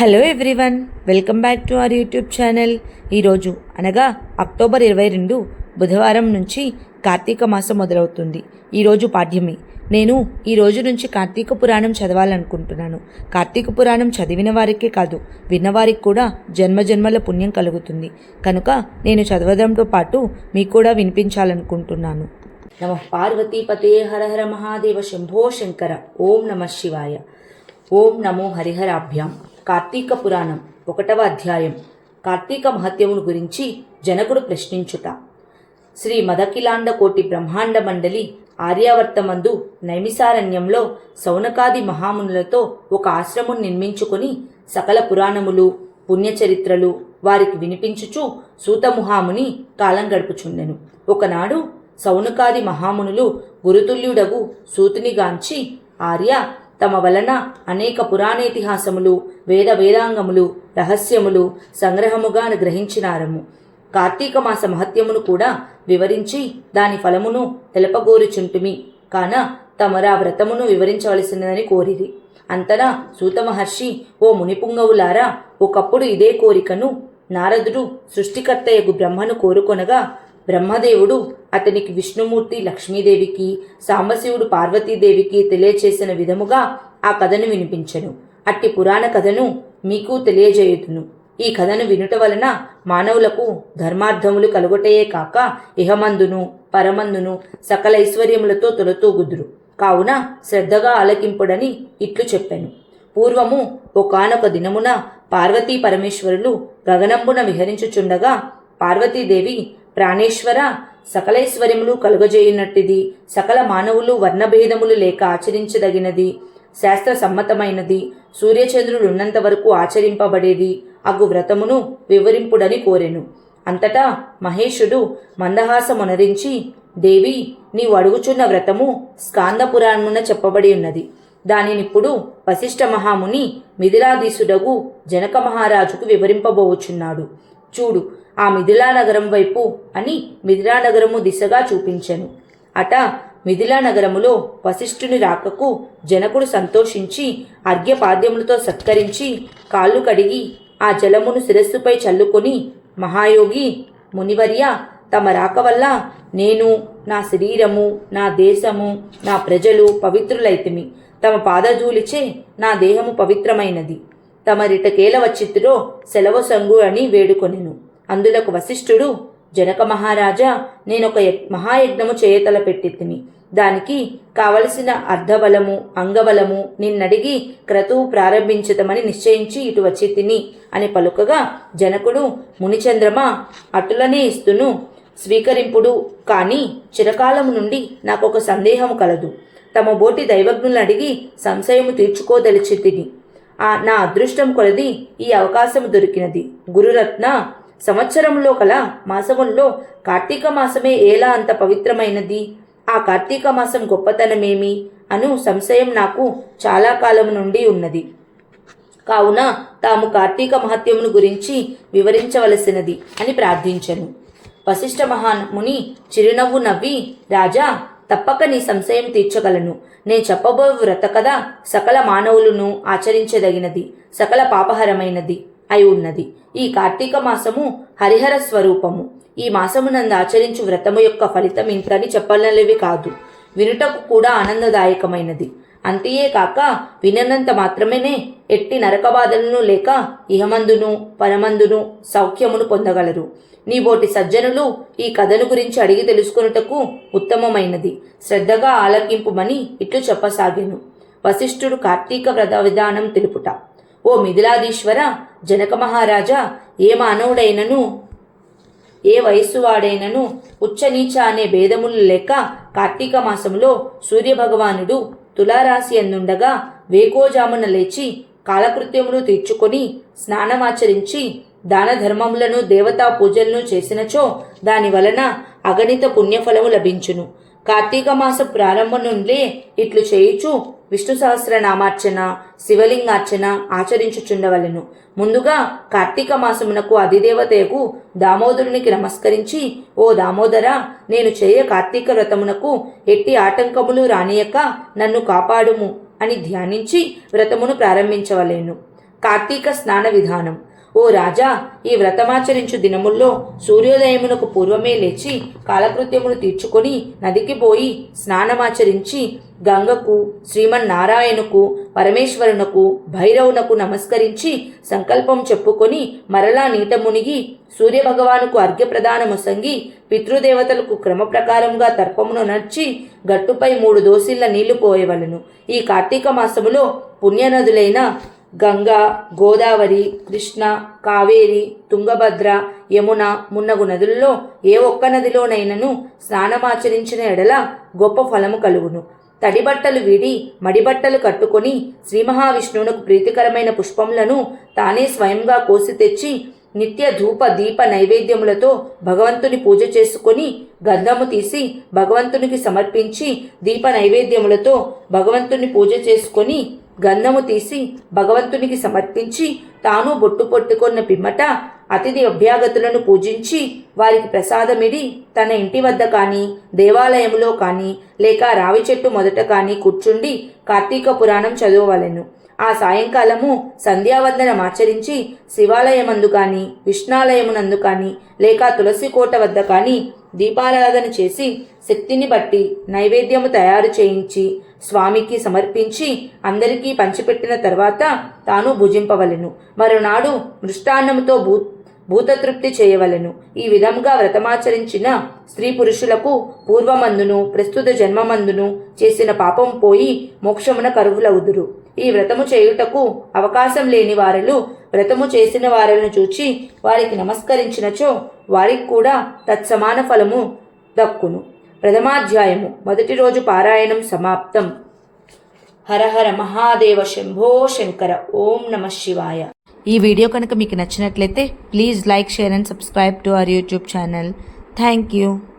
Hello everyone welcome back to our YouTube channel ఈరోజు అనగా October ఇరవై రెండు బుధవారం నుంచి కార్తీక మాసం మొదలవుతుంది. ఈరోజు పాఠ్యమి నేను ఈ రోజు నుంచి కార్తీక పురాణం చదవాలనుకుంటున్నాను. కార్తీక పురాణం చదివిన వారికే కాదు విన్నవారికి కూడా జన్మజన్మల పుణ్యం కలుగుతుంది. కనుక నేను చదవడంతో పాటు మీకు కూడా వినిపించాలనుకుంటున్నాను. నమ పార్వతీపతే హర హర మహాదేవ శంభో శంకర. ఓం నమ శివాయ. ఓం నమో హరిహరాభ్యాం. కార్తీక పురాణం ఒకటవ అధ్యాయం. కార్తీక మహత్యమును గురించి జనకుడు ప్రశ్నించుట. శ్రీ మదకిలాండ కోటి బ్రహ్మాండ మండలి ఆర్యావర్తమందు నైమిసారణ్యంలో సౌనకాది మహామునులతో ఒక ఆశ్రమం నిర్మించుకొని సకల పురాణములు పుణ్యచరిత్రలు వారికి వినిపించుచు సూతముహాముని కాలం గడుపుచుండెను. ఒకనాడు సౌనకాది మహామునులు గురుతుల్యుడగు సూతునిగాంచి ఆర్య తమ వలన అనేక పురాణేతిహాసములు వేద వేదాంగములు రహస్యములు సంగ్రహముగా గ్రహించినారము కార్తీక మాస మహత్యమును కూడా వివరించి దాని ఫలమును తెలపగోరుచుంటుమి. కాన తమరా వ్రతమును వివరించవలసినదని కోరిది అంతనా సూతమహర్షి ఓ మునిపుంగవులారా ఒకప్పుడు ఇదే కోరికను నారదుడు సృష్టికర్తయగు బ్రహ్మను కోరుకొనగా బ్రహ్మదేవుడు అతనికి విష్ణుమూర్తి లక్ష్మీదేవికి సాంబశివుడు పార్వతీదేవికి తెలియచేసిన విధముగా ఆ కథను వినిపించను. అట్టి పురాణ కథను మీకు తెలియజేయుదును. ఈ కథను వినుట వలన మానవులకు ధర్మార్థములు కలుగుటయే కాక ఇహమందును పరమందును సకల ఐశ్వర్యములతో తొలతూగుదురు కావున శ్రద్ధగా ఆలకింపుడని ఇట్లు చెప్పాను. పూర్వము ఒకనొక దినమున పార్వతీ పరమేశ్వరులు గగనంబున విహరించుచుండగా పార్వతీదేవి ప్రాణేశ్వర సకలైశ్వర్యములు కలుగజేయునట్టిది సకల మానవులు వర్ణభేదములు లేక ఆచరించదగినది శాస్త్ర సమ్మతమైనది సూర్యచంద్రులున్నంత వరకు ఆచరింపబడేది అగు వ్రతమును వివరింపుడని కోరెను. అంతటా మహేషుడు మందహాసమునరించి దేవి నీవు అడుగుచున్న వ్రతము స్కాందపురాణమున చెప్పబడి ఉన్నది. దానినిప్పుడు వశిష్ఠ మహాముని మిథిలాధీసుడగు జనక మహారాజుకు వివరింపబోచున్నాడు. చూడు ఆ మిథిలా నగరం వైపు అని మిథిలా నగరము దిశగా చూపించెను. అట మిథిలా నగరములో వశిష్ఠుని రాకకు జనకుడు సంతోషించి అర్ఘ్యపాద్యములతో సత్కరించి కాళ్ళు కడిగి ఆ జలమును శిరస్సుపై చల్లుకొని మహాయోగి మునివర్య తమ రాక వల్ల నేను నా శరీరము నా దేశము నా ప్రజలు పవిత్రులైతిమి. తమ పాదధూలిచే నా దేహము పవిత్రమైనది. తమరిటకేల వచ్చిత్తురో సెలవు సంగు అని వేడుకొనెను. అందులకు వశిష్ఠుడు జనక మహారాజా నేనొక మహాయజ్ఞము చేయతల పెట్టితిని. దానికి కావలసిన అర్ధబలము అంగబలము నిన్నడిగి క్రతువు ప్రారంభించదమని నిశ్చయించి ఇటు వచ్చి తిని అని పలుకగా జనకుడు మునిచంద్రమ అటులనే ఇస్తును స్వీకరింపుడు. కానీ చిరకాలము నుండి నాకొక సందేహము కలదు. తమ బోటి దైవజ్ఞులను అడిగి సంశయము తీర్చుకోదలిచి తిని ఆ నా అదృష్టం కొలది ఈ అవకాశం దొరికినది. గురురత్న సంవత్సరంలో కల మాసముల్లో కార్తీక మాసమే ఎలా అంత పవిత్రమైనది? ఆ కార్తీక మాసం గొప్పతనమేమి? అను సంశయం నాకు చాలా కాలం నుండి ఉన్నది. కావున తాము కార్తీక మహత్యమును గురించి వివరించవలసినది అని ప్రార్థించను. వశిష్ఠ మహాముని చిరునవ్వు నవ్వి రాజా తప్పక నీ సంశయం తీర్చగలను. నేను చెప్పబో వ్రత కథ సకల మానవులను ఆచరించదగినది సకల పాపహరమైనది. అయి ఉన్నది. ఈ కార్తీక మాసము హరిహర స్వరూపము. ఈ మాసమునందు ఆచరించు వ్రతము యొక్క ఫలితం ఇంతని చెప్పనలేవి కాదు. వినుటకు కూడా ఆనందదాయకమైనది. అంతయే కాక విననంత మాత్రమేనే ఎట్టి నరకబాధలను లేక ఇహమందును పరమందును సౌఖ్యమును పొందగలరు. నీబోటి సజ్జనులు ఈ కథను గురించి అడిగి తెలుసుకున్నటకు ఉత్తమమైనది. శ్రద్ధగా ఆలకింపుమని ఇట్లు చెప్పసాగాను. వశిష్ఠుడు కార్తీక వ్రత విధానం తెలుపుట. ఓ మిథిలాదీశ్వర జనక మహారాజా ఏ మానవుడైనను ఏ వయస్సు వాడైనను ఉచ్చనీచ అనే భేదములు లేక కార్తీక మాసములో సూర్యభగవానుడు తులారాశి అందుండగా వేకోజామున లేచి కాలకృత్యములు తీర్చుకొని స్నానమాచరించి దాన ధర్మములను దేవతా పూజలను చేసినచో దాని వలన అగణిత పుణ్యఫలము లభించును. కార్తీక మాస ప్రారంభం నుండే ఇట్లు చేయుచు విష్ణు సహస్రనామార్చన శివలింగార్చన ఆచరించుచుండవలెను. ముందుగా కార్తీక మాసమునకు అధిదేవతయకు దామోదరునికి నమస్కరించి ఓ దామోదర నేను చేయ కార్తీక వ్రతమునకు ఎట్టి ఆటంకములు రానియక నన్ను కాపాడుము అని ధ్యానించి వ్రతమును ప్రారంభించవలేను. కార్తీక స్నాన విధానం. ఓ రాజా ఈ వ్రతమాచరించు దినముల్లో సూర్యోదయమునకు పూర్వమే లేచి కాలకృత్యమును తీర్చుకొని నదికి పోయి స్నానమాచరించి గంగకు శ్రీమన్నారాయణకు పరమేశ్వరునకు భైరవునకు నమస్కరించి సంకల్పం చెప్పుకొని మరలా నీట మునిగి సూర్యభగవానుకు అర్ఘ్యప్రదానముసంగి పితృదేవతలకు క్రమప్రకారంగా తర్పమును నర్చి గట్టుపై మూడు దోసిళ్ళ నీళ్ళు పోయవలను. ఈ కార్తీక మాసములో పుణ్యనదులైన గంగా గోదావరి కృష్ణ కావేరి తుంగభద్ర యమున మున్నగు నదుల్లో ఏ ఒక్క నదిలోనైనను స్నానమాచరించిన ఎడల గొప్ప ఫలము కలుగును. తడిబట్టలు వీడి మడిబట్టలు కట్టుకొని శ్రీ మహావిష్ణువునకు ప్రీతికరమైన పుష్పములను తానే స్వయంగా కోసి తెచ్చి నిత్య ధూప దీప నైవేద్యములతో భగవంతుని పూజ చేసుకొని గంధము తీసి భగవంతునికి సమర్పించి దీప నైవేద్యములతో భగవంతుని పూజ చేసుకొని గంధము తీసి భగవంతునికి సమర్పించి తాను బొట్టు పొట్టుకొన్న పిమ్మట అతిథి అభ్యాగతులను పూజించి వారికి ప్రసాదమిడి తన ఇంటి వద్ద కానీ దేవాలయంలో కానీ లేక రావి చెట్టు మొదట కానీ కూర్చుండి కార్తీక పురాణం చదవవలెను. ఆ సాయంకాలము సంధ్యావందనం ఆచరించి శివాలయమందు కానీ విష్ణాలయమునందు కానీ లేక తులసి కోట వద్ద కానీ దీపారాధన చేసి శక్తిని బట్టి నైవేద్యము తయారు చేయించి స్వామికి సమర్పించి అందరికీ పంచిపెట్టిన తర్వాత తాను భుజింపవలెను. మరునాడు మృష్టాన్నముతో భూ భూతతృప్తి చేయవలెను. ఈ విధంగా వ్రతమాచరించిన స్త్రీ పురుషులకు పూర్వమందును ప్రస్తుత జన్మమందును చేసిన పాపం పోయి మోక్షమున కరువులవుదురు ఈ వ్రతము చేయుటకు అవకాశం లేని వారలు వ్రతము చేసిన వారలను చూచి వారికి నమస్కరించినచో వారికి కూడా తత్సమాన ఫలము దక్కును. ప్రథమాధ్యాయము. మొదటి రోజు పారాయణం సమాప్తం. హర హర మహాదేవ శంభో శంకర. ఓం నమ శివాయ. ఈ వీడియో కనుక మీకు నచ్చినట్లయితే please like share and subscribe to our YouTube channel. Thank you.